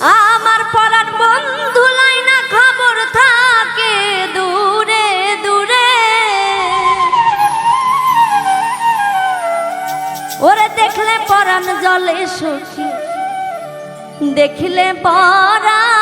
আমার পরাণ বন্ধু লাইনা খবর থাকে দূরে দূরে। ওরে দেখলে পরাণ জলে সখী, দেখলে পরাণ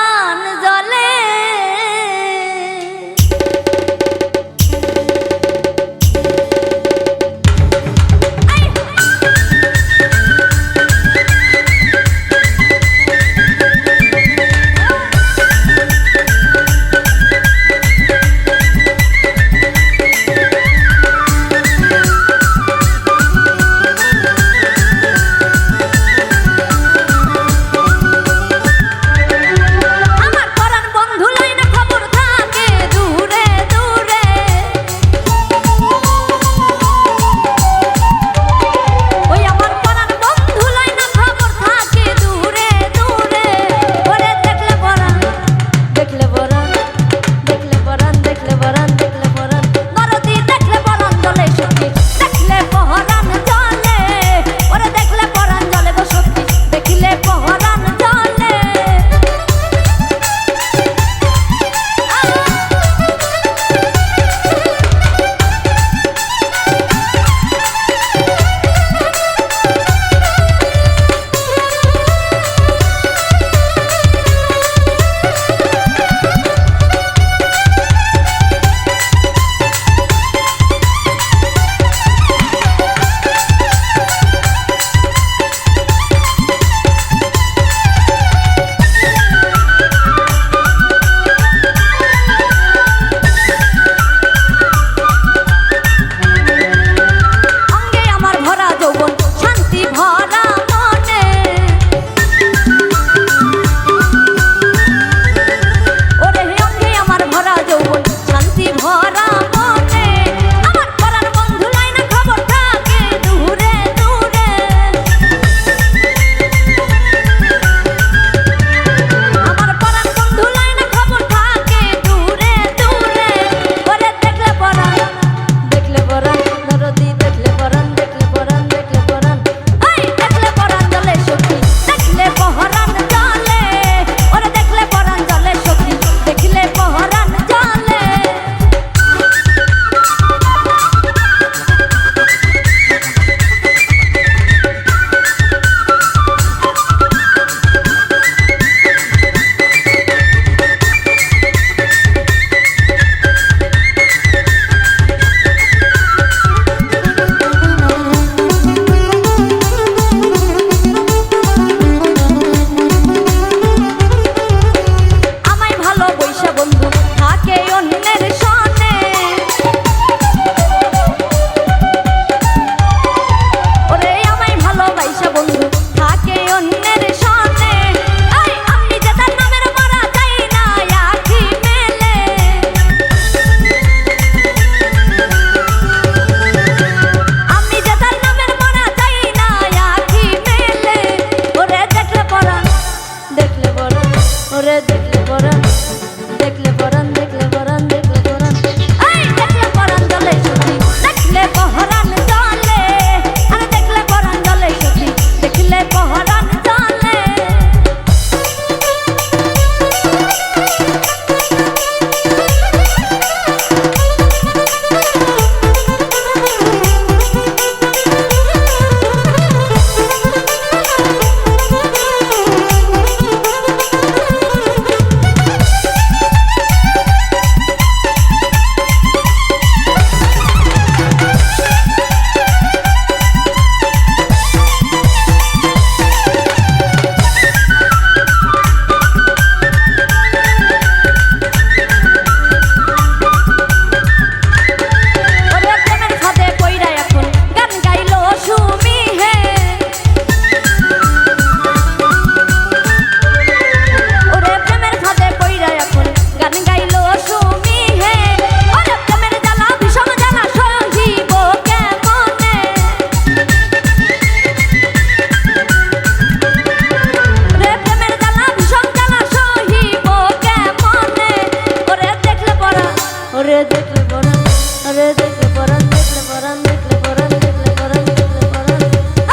আরে দেখলে পরান দেখলে পরান দেখলে পরান দেখলে পরান দেখলে পরান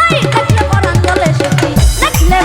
আরে দেখলে পরান বলে সত্যি দেখলে